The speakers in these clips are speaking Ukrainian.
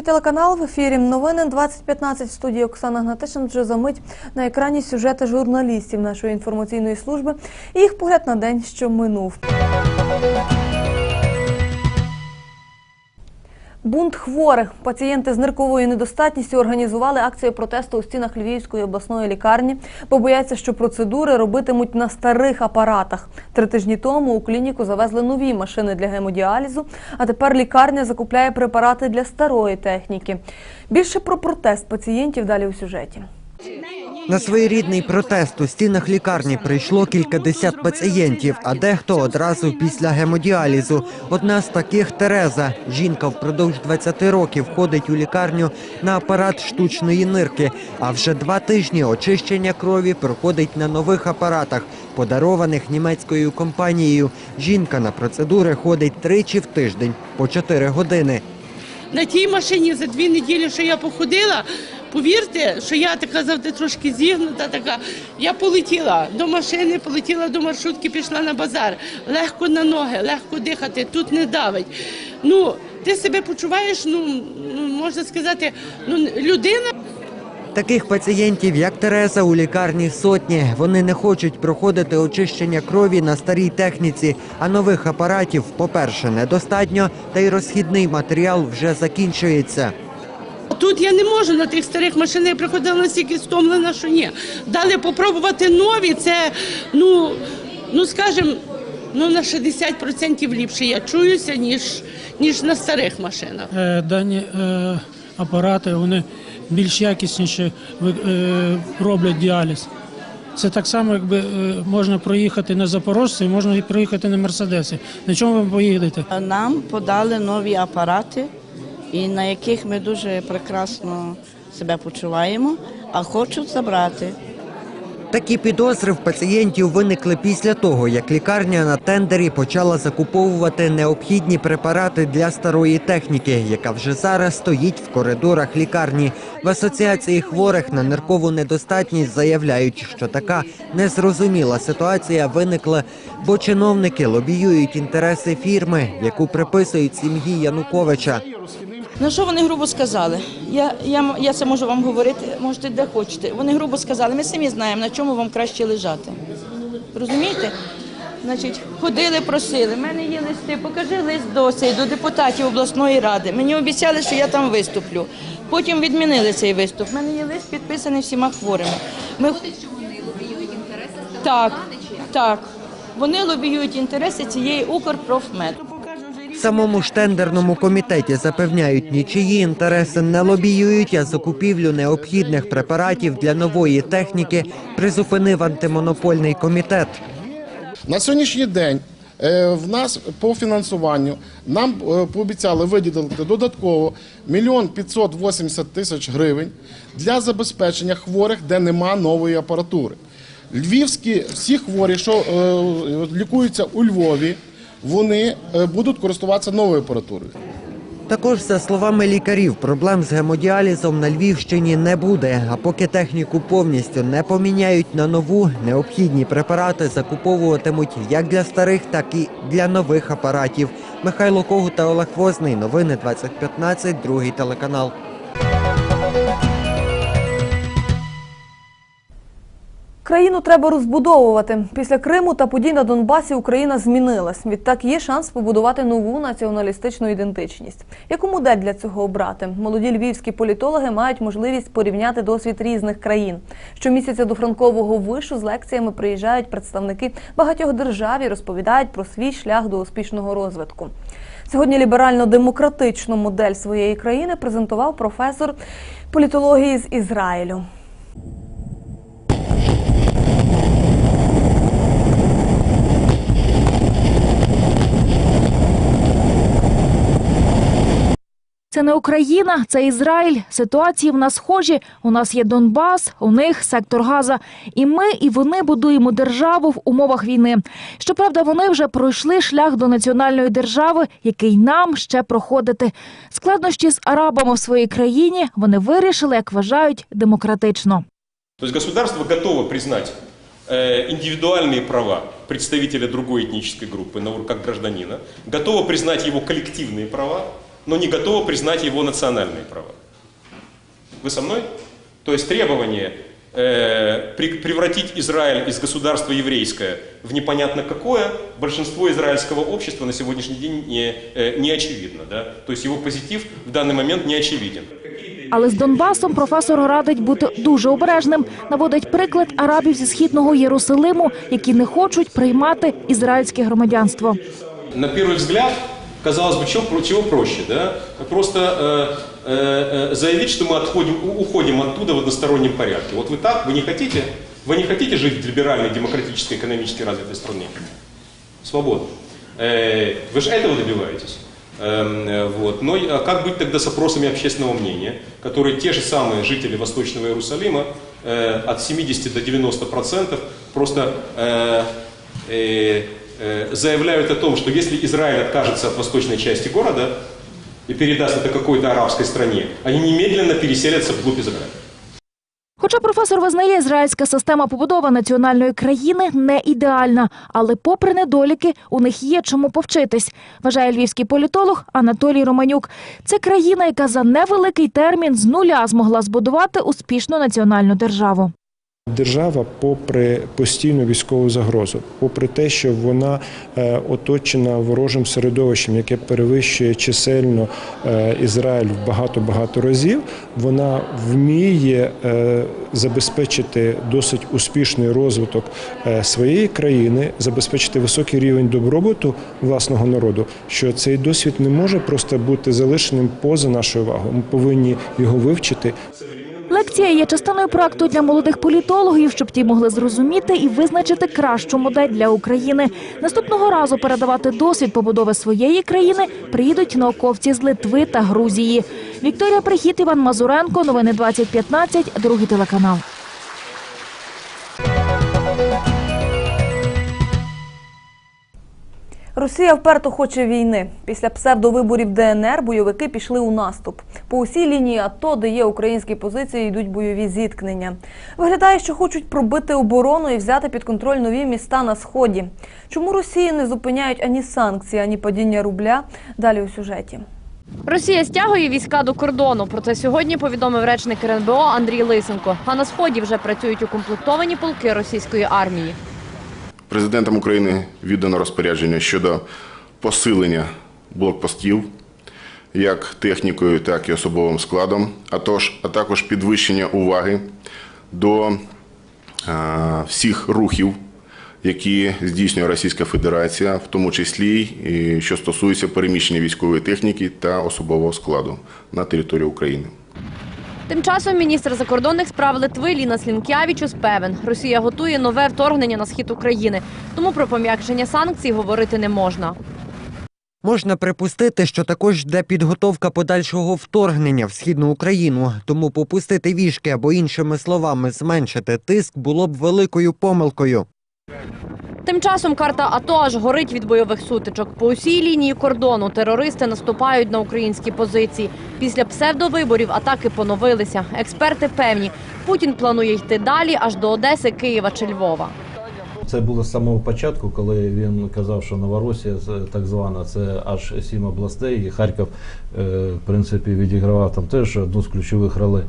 Другий телеканал в ефірі. Новини 2015 в студії Оксана Гнатишин. Вже за мить на екрані сюжети журналістів нашої інформаційної служби і їх погляд на день, що минув. Бунт хворих. Пацієнти з нирковою недостатністю організували акцію протесту у стінах Львівської обласної лікарні, бо бояться, що процедури робитимуть на старих апаратах. Три тижні тому у клініку завезли нові машини для гемодіалізу, а тепер лікарня закупляє препарати для старої техніки. Більше про протест пацієнтів далі у сюжеті. На своєрідний протест у стінах лікарні прийшло кількадесят пацієнтів, а дехто одразу після гемодіалізу. Одна з таких Тереза. Жінка впродовж 20 років ходить у лікарню на апарат штучної нирки. А вже два тижні очищення крові проходить на нових апаратах, подарованих німецькою компанією. Жінка на процедури ходить тричі в тиждень по 4 години. На тій машині за дві неділі, що я походила, повірте, що я така завжди трошки зігнута, така. Я полетіла до машини, полетіла до маршрутки, пішла на базар. Легко на ноги, легко дихати, тут не давить. Ну, ти себе почуваєш, ну, ну можна сказати, ну, людина. Таких пацієнтів, як Тереза, у лікарні сотні. Вони не хочуть проходити очищення крові на старій техніці, а нових апаратів, по-перше, недостатньо, та й розхідний матеріал вже закінчується. Тут я не можу на тих старих машинах, я приходила настільки стомлена, що ні. Дали попробувати нові, це, ну, ну скажімо, ну, на 60% ліпше я чуюся, ніж, ніж на старих машинах. Е, Дані е, апарати вони більш якісніші ви- е, роблять діаліз. Це так само, якби е, можна проїхати на Запорожці, можна і проїхати на Мерседесі. На чому ви поїдете? Нам подали нові апарати, і на яких ми дуже прекрасно себе почуваємо, а хочуть забрати. Такі підозри в пацієнтів виникли після того, як лікарня на тендері почала закуповувати необхідні препарати для старої техніки, яка вже зараз стоїть в коридорах лікарні. В асоціації хворих на ниркову недостатність заявляють, що така незрозуміла ситуація виникла, бо чиновники лобіюють інтереси фірми, яку приписують сім'ї Януковича. На що вони грубо сказали? Я, я, я це можу вам говорити, можете де хочете. Вони грубо сказали, ми самі знаємо, на чому вам краще лежати. Розумієте? Значить, ходили, просили. У мене є листи, покажи лист до цей, до депутатів обласної ради. Мені обіцяли, що я там виступлю. Потім відмінили цей виступ. У мене є лист підписаний всіма хворими. Ми... що вони лобіюють інтереси так, так. Вони лобіюють інтереси цієї Укрпрофмед. Самому ж тендерному комітеті запевняють, нічиї інтереси не лобіюють, а закупівлю необхідних препаратів для нової техніки призупинив антимонопольний комітет. На сьогоднішній день е, в нас по фінансуванню нам е, пообіцяли виділити додатково мільйон 580 тисяч гривень для забезпечення хворих, де нема нової апаратури. Львівські всі хворі, що е, лікуються у Львові, вони е, будуть користуватися новою апаратурою. Також, за словами лікарів, проблем з гемодіалізом на Львівщині не буде. А поки техніку повністю не поміняють на нову, необхідні препарати закуповуватимуть як для старих, так і для нових апаратів. Михайло Когут та Олег Возний. Новини 2015, другий телеканал. Країну треба розбудовувати. Після Криму та подій на Донбасі Україна змінилась. Відтак є шанс побудувати нову націоналістичну ідентичність. Яку модель для цього обрати? Молоді львівські політологи мають можливість порівняти досвід різних країн. Щомісяця до Франкового вишу з лекціями приїжджають представники багатьох держав і розповідають про свій шлях до успішного розвитку. Сьогодні ліберально-демократичну модель своєї країни презентував професор політології з Ізраїлю. Це не Україна, це Ізраїль. Ситуації в нас схожі. У нас є Донбас, у них сектор Газа. І ми, і вони будуємо державу в умовах війни. Щоправда, вони вже пройшли шлях до національної держави, який нам ще проходити. Складнощі з арабами в своїй країні вони вирішили, як вважають, демократично. То есть государство готово признать э, индивидуальные права представителя другой этнической группы, на ур- как гражданина, готово признать его коллективные права, но не готова признать его национальные права. Вы со мной? То есть требование э, при- превратить Израиль из государства еврейское в непонятно какое, большинство израильского общества на сегодняшний день не, э, не очевидно. Да? То есть его позитив в данный момент не очевиден. Але з Донбасом професор радить бути дуже обережним. Наводить приклад арабів зі східного Єрусалиму, які не хочуть приймати ізраїльське громадянство. На первый взгляд, казалось бы, чего, чего проще, да? Просто э, э, э, заявить, что мы отходим, уходим оттуда в одностороннем порядке. Вот вы так, вы не хотите, вы не хотите жить в либеральной, демократической, экономически развитой стране? Свободно. Э, вы же этого добиваетесь. Эм, э, вот. Но а как быть тогда с опросами общественного мнения, которые те же самые жители Восточного Иерусалима э, от 70 до 90 процентов просто э, э, заявляют о том, что если Израиль откажется от восточной части города и передаст это какой-то арабской стране, они немедленно переселятся вглубь Израиля. Хоча професор визнає, ізраїльська система побудови національної країни не ідеальна, але попри недоліки у них є чому повчитись, вважає львівський політолог Анатолій Романюк. Це країна, яка за невеликий термін з нуля змогла збудувати успішну національну державу. Держава, попри постійну військову загрозу, попри те, що вона е, оточена ворожим середовищем, яке перевищує чисельно е, Ізраїль в багато-багато разів, вона вміє е, забезпечити досить успішний розвиток своєї країни, забезпечити високий рівень добробуту власного народу. Що цей досвід не може просто бути залишеним поза нашою увагою. Ми повинні його вивчити, Лекція є частиною проекту для молодих політологів, щоб ті могли зрозуміти і визначити кращу модель для України. Наступного разу передавати досвід побудови своєї країни приїдуть науковці з Литви та Грузії. Вікторія Прихід, Іван Мазуренко. Новини 2015. Другий телеканал. Росія вперто хоче війни. Після псевдовиборів ДНР бойовики пішли у наступ. По усій лінії АТО, де є українські позиції, йдуть бойові зіткнення. Виглядає, що хочуть пробити оборону і взяти під контроль нові міста на сході. Чому Росії не зупиняють ані санкції, ані падіння рубля? Далі у сюжеті. Росія стягує війська до кордону. Про це сьогодні повідомив речник РНБО Андрій Лисенко. А на сході вже працюють укомплектовані полки російської армії. Президентом України віддано розпорядження щодо посилення блокпостів як технікою, так і особовим складом, а, також підвищення уваги до е, всіх рухів, які здійснює Російська Федерація, в тому числі що стосується переміщення військової техніки та особового складу на території України. Тим часом міністр закордонних справ Литви Ліна Слінкявічус певен, Росія готує нове вторгнення на схід України, тому про пом'якшення санкцій говорити не можна. Можна припустити, що також йде підготовка подальшого вторгнення в східну Україну, тому попустити вішки або іншими словами зменшити тиск було б великою помилкою. Тим часом карта АТО аж горить від бойових сутичок. По усій лінії кордону терористи наступають на українські позиції. Після псевдовиборів атаки поновилися. Експерти певні, Путін планує йти далі аж до Одеси, Києва чи Львова. Це було з самого початку, коли він казав, що Новоросія так звана, це аж сім областей, і Харків, е, в принципі, відігравав там теж одну з ключових ролей.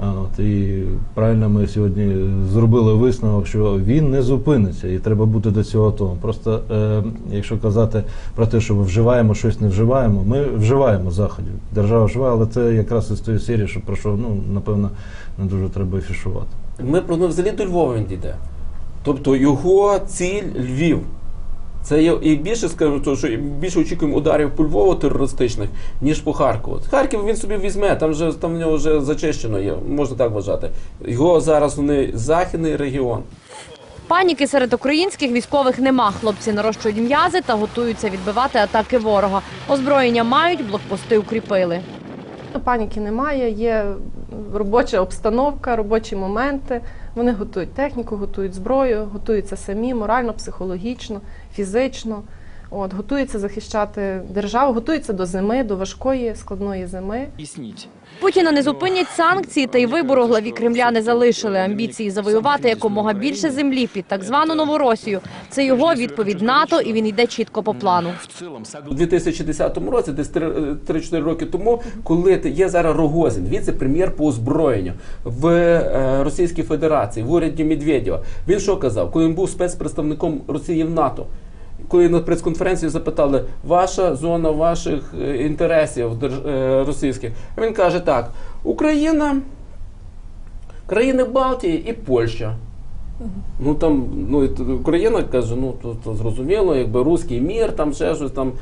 От, і правильно ми сьогодні зробили висновок, що він не зупиниться, і треба бути до цього готовим. Просто е, якщо казати про те, що ми вживаємо щось, не вживаємо, ми вживаємо заходів. Держава вживає, але це якраз із тої серії, що про що ну напевно не дуже треба афішувати. Ми про взагалі до Львова він дійде. Тобто його ціль Львів. Це є і більше скажу, то, що більше очікуємо ударів по Львову терористичних, ніж по Харкову. Харків він собі візьме, там вже там в нього вже зачищено є, можна так вважати. Його зараз вони західний регіон. Паніки серед українських військових нема. Хлопці нарощують м'язи та готуються відбивати атаки ворога. Озброєння мають, блокпости укріпили. Паніки немає, є робоча обстановка, робочі моменти. Вони готують техніку, готують зброю, готуються самі морально, психологічно, фізично. От, готується захищати державу, готується до зими, до важкої складної зими. Існіть Путіна не зупинять санкції, та й вибору главі Кремля не залишили. Амбіції завоювати якомога більше землі під так звану Новоросію. Це його відповідь НАТО, і він йде чітко по плану. У 2010 році, десь 3-4 роки тому, коли ти- є зараз Рогозін, віце-прем'єр по озброєнню в е, Російській Федерації, в уряді Медведєва. Він що казав, коли він був спецпредставником Росії в НАТО? Коли на прес-конференції запитали, ваша зона ваших е, інтересів е, російських, він каже так: Україна, країни Балтії і Польща. Ну там ну і Україна каже, ну то, то зрозуміло, якби руський мір, там ще щось там.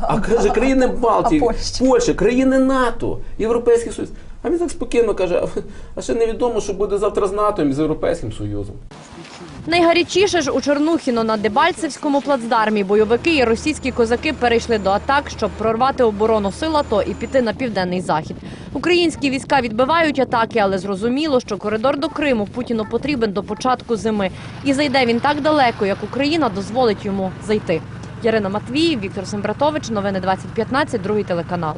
А каже, країни Балтії, Польща, країни НАТО, Європейський Союз. А він так спокійно каже, «А- а ще невідомо, що буде завтра з НАТО і з Європейським Союзом. Найгарячіше ж у Чорнухіно на Дебальцевському плацдармі бойовики і російські козаки перейшли до атак, щоб прорвати оборону сил АТО і піти на південний захід. Українські війська відбивають атаки, але зрозуміло, що коридор до Криму Путіну потрібен до початку зими. І зайде він так далеко, як Україна дозволить йому зайти. Ярина Матвій, Віктор Сембратович, новини 2015, другий телеканал.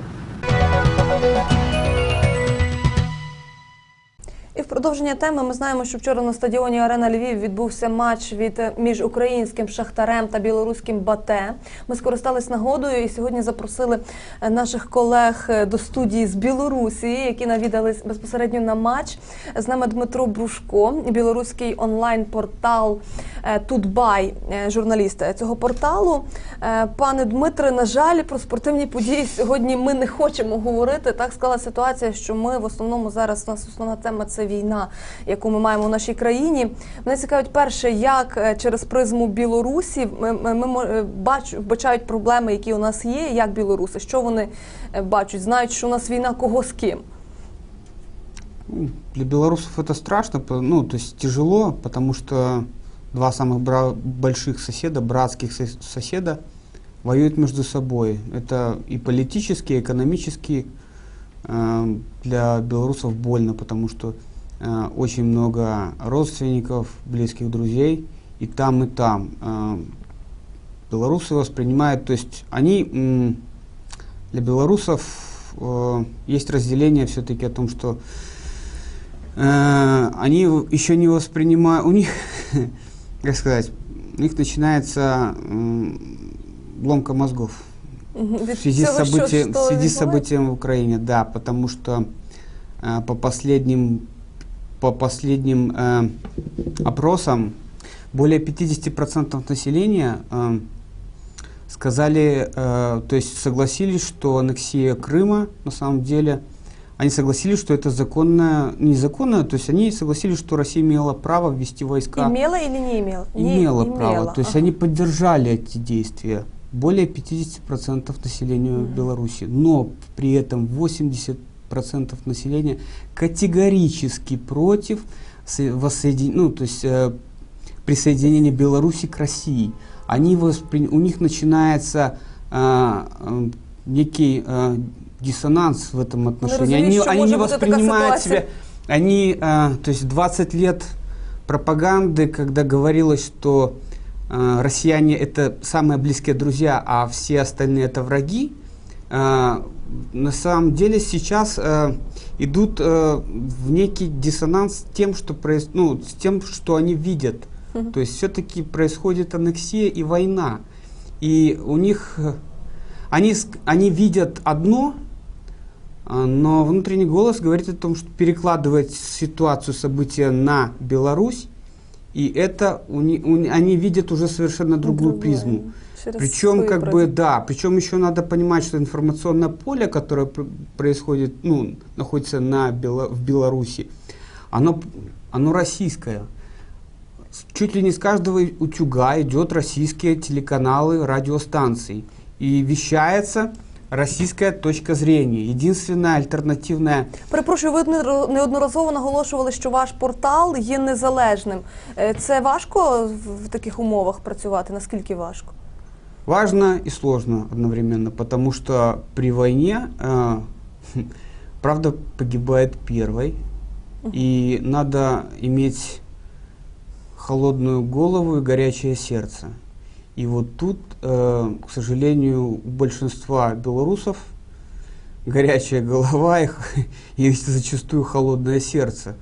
І в продовження теми ми знаємо, що вчора на стадіоні Арена Львів відбувся матч від між українським шахтарем та білоруським Бате. Ми скористались нагодою і сьогодні запросили е, наших колег е, до студії з Білорусі, які навідались безпосередньо на матч. З нами Дмитро Брушко, білоруський онлайн-портал е, Тутбай, журналіст цього порталу. Пане Дмитре, на жаль, про спортивні події сьогодні ми не хочемо говорити. Так склала ситуація, що ми в основному зараз у нас основна тема це війна, яку ми маємо в нашій країні. Мене цікавить перше, як е, через призму Білорусі ми, ми, ми мо- е, бач, вбачають проблеми, які у нас є, як білоруси, що вони е, бачать, знають, що у нас війна кого з ким. Ну, Для белорусов это страшно, по- ну, то есть тяжело, потому что два самых бра- больших соседа, братских сос- соседа, воюют между собой. Это и политически, и экономически э, для белорусов больно, потому что э, очень много родственников, близких друзей и там, и там. Э, белорусы воспринимают, то есть они м, для белорусов э, есть разделение все-таки о том, что э, они в- еще не воспринимают, у них, как сказать, у них начинается м, ломка мозгов Мгм. в Від связи с цього, що- событием, що в связи с відбувається? событием в Украине, да, потому что э, по последним по последним э, опросам более 50% населения э, сказали, э, то есть согласились, что аннексия Крыма на самом деле они согласились, что это законно, незаконно, то есть они согласились, что Россия имела право ввести войска Имела или не имела? Не имела право. имела. То есть Ага. они поддержали эти действия. Более 50% населения Беларуси. Но при этом 80% населения категорически против со- воссоедин- ну, то есть, э, присоединения Беларуси к России. Они воспри- У них начинается а, э, некий э, диссонанс в этом отношении. разумеют, Они, что они не воспринимают себя они, э, то есть 20 лет пропаганды, когда говорилось, что э, россияне это самые близкие друзья, а все остальные это враги, э, на самом деле сейчас э, идут э, в некий диссонанс с тем, что проис- ну, с тем, что они видят. Мгм. То есть все-таки происходит аннексия и война. И у них они, они видят одно, а, но внутренний голос говорит о том, что перекладывает ситуацию события на Беларусь, и это у у они видят уже совершенно другую Другое, призму. через Причем, как бы, да, причем еще надо понимать, что информационное поле, которое пр- происходит, ну, находится на Бело- в Беларуси, оно, оно российское. Чуть ли не с каждого утюга идет российские телеканалы, радиостанции. И вещается российская точка зрения. Единственная альтернативная Перепрошую, ви неодноразово наголошували, що ваш портал є незалежним. Е, Це важко в в таких умовах працювати? Наскільки важко? Важно и сложно одновременно, потому что при войне э, правда погибает первой, и надо иметь холодную голову и горячее сердце. И вот тут, э, к сожалению, у большинства белорусов горячая голова их, и зачастую холодное сердце.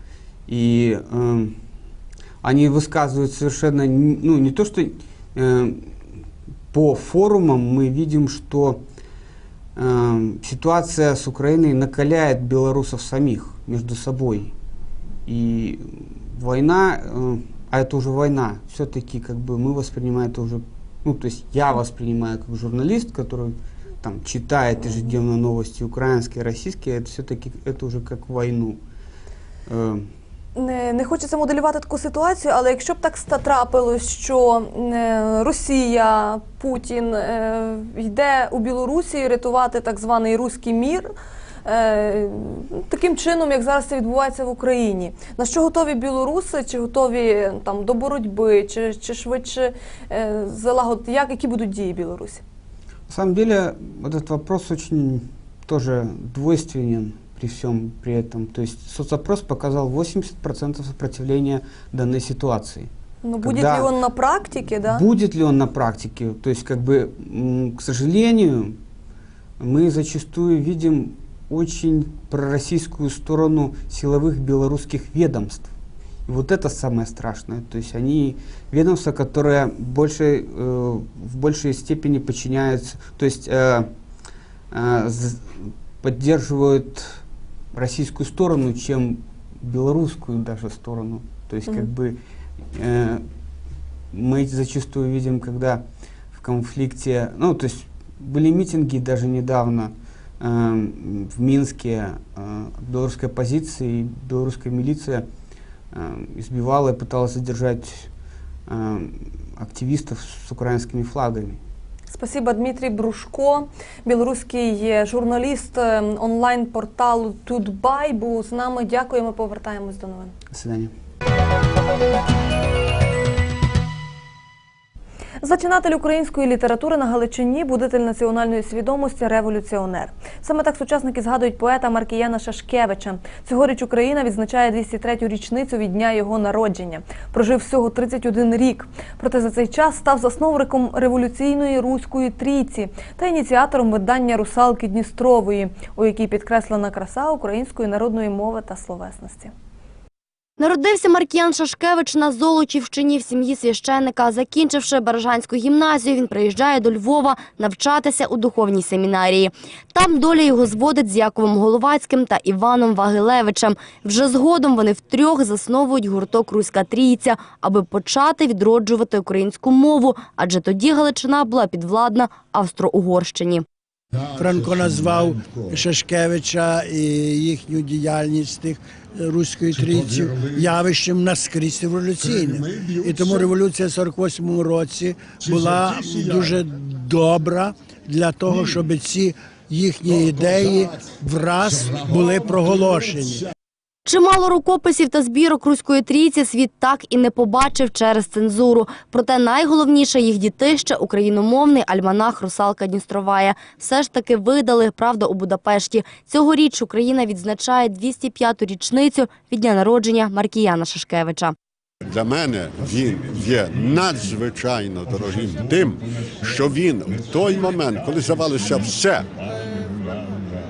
И э, они высказывают совершенно, ну, не то что э, по форумам мы видим, что э, ситуация с Украиной накаляет белорусов самих между собой. И война, э, а это уже война, все-таки как бы мы воспринимаем это уже, ну то есть я воспринимаю как журналист, который там читает ежедневно новости украинские, российские, это все-таки это уже как войну. Э, Не, не хочеться моделювати таку ситуацію, але якщо б так ста- трапилось, що е, Росія, Путін е, йде у Білорусі рятувати так званий руський мір. е, Таким чином, як зараз це відбувається в Україні, на що готові білоруси, чи готові там до боротьби, чи, чи швидше е, залагодити, як які будуть дії Білорусі? На самом деле, вот этот вопрос очень тоже двойственен при всем при этом. То есть соцопрос показал 80% сопротивления данной ситуации. Ну буде Когда- ли он на практиці, да? Будет ли он на практике? То есть, как бы, м, к сожалению, мы зачастую видим очень пророссийскую сторону силовых белорусских ведомств. И вот это самое страшное. То есть они ведомства, которые больше, э, в большей степени подчиняются, то есть э, э, поддерживают российскую сторону, чем белорусскую даже сторону. То есть как Мгм. бы э, мы зачастую видим, когда в конфликте, ну то есть были митинги даже недавно э, в Минске э, белорусской оппозиции, и белорусская милиция э, избивала и пыталась задержать э, активистов с украинскими флагами. Спасибо, Дмитрій Брушко, білоруський е, журналіст е, онлайн-порталу Тутбай. Був з нами. Дякуємо. Повертаємось до новин. До свидания. Зачинатель української літератури на Галичині, будитель національної свідомості, революціонер. Саме так сучасники згадують поета Маркіяна Шашкевича. Цьогоріч Україна відзначає 203-ю річницю від дня його народження. Прожив всього 31 рік. Проте за цей час став засновником революційної руської трійці та ініціатором видання Русалки Дністрової, у якій підкреслена краса української народної мови та словесності. Народився Маркіян Шашкевич на Золочівщині в сім'ї священника. Закінчивши Бережанську гімназію, він приїжджає до Львова навчатися у духовній семінарії. Там доля його зводить з Яковом Головацьким та Іваном Вагилевичем. Вже згодом вони втрьох засновують гурток Руська Трійця, аби почати відроджувати українську мову, адже тоді Галичина була підвладна Австро-Угорщині. Франко назвав Шашкевича і їхню діяльність тих руської трійці явищем наскрізь революційним. І тому революція в 48-му році була дуже добра для того, щоб ці їхні ідеї враз були проголошені. Чимало рукописів та збірок руської трійці світ так і не побачив через цензуру. Проте найголовніше їх дітище – україномовний альманах «Русалка Дністровая». Все ж таки видали, правда, у Будапешті. Цьогоріч Україна відзначає 205-ту річницю від дня народження Маркіяна Шашкевича. Для мене він є надзвичайно дорогим тим, що він в той момент, коли здавалося все,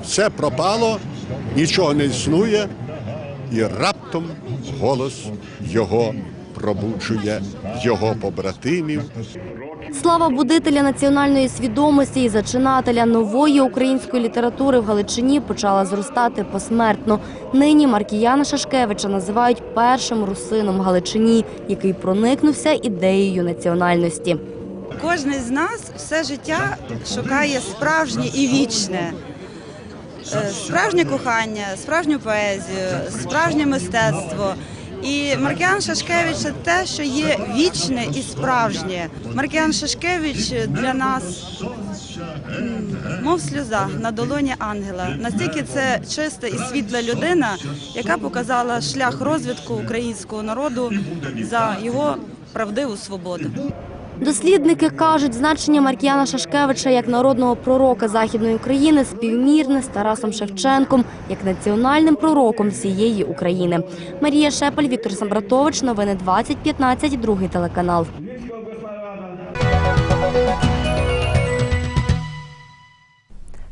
все пропало, нічого не існує, і раптом голос його пробуджує його побратимів. Слава будителя національної свідомості і зачинателя нової української літератури в Галичині почала зростати посмертно. Нині Маркіяна Шашкевича називають першим русином Галичині, який проникнувся ідеєю національності. Кожен з нас все життя шукає справжнє і вічне. Е, Справжнє кохання, справжню поезію, справжнє мистецтво. І Маркіян Шашкевич це те, що є вічне і справжнє. Маркіян Шашкевич для нас мов сльоза на долоні ангела. Настільки це чиста і світла людина, яка показала шлях розвитку українського народу за його правдиву свободу. Дослідники кажуть, значення Маркіяна Шашкевича як народного пророка Західної України співмірне з Тарасом Шевченком як національним пророком всієї України. Марія Шепель, Віктор Самбратович. Новини 2015, другий телеканал.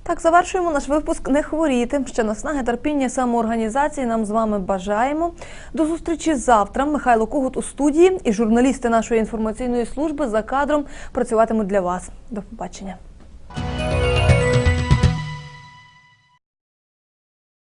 Так, завершуємо наш випуск не хворіти. Ще наснаги, терпіння, самоорганізації нам з вами бажаємо. До зустрічі завтра. Михайло Когут у студії і журналісти нашої інформаційної служби за кадром працюватимуть для вас. До побачення.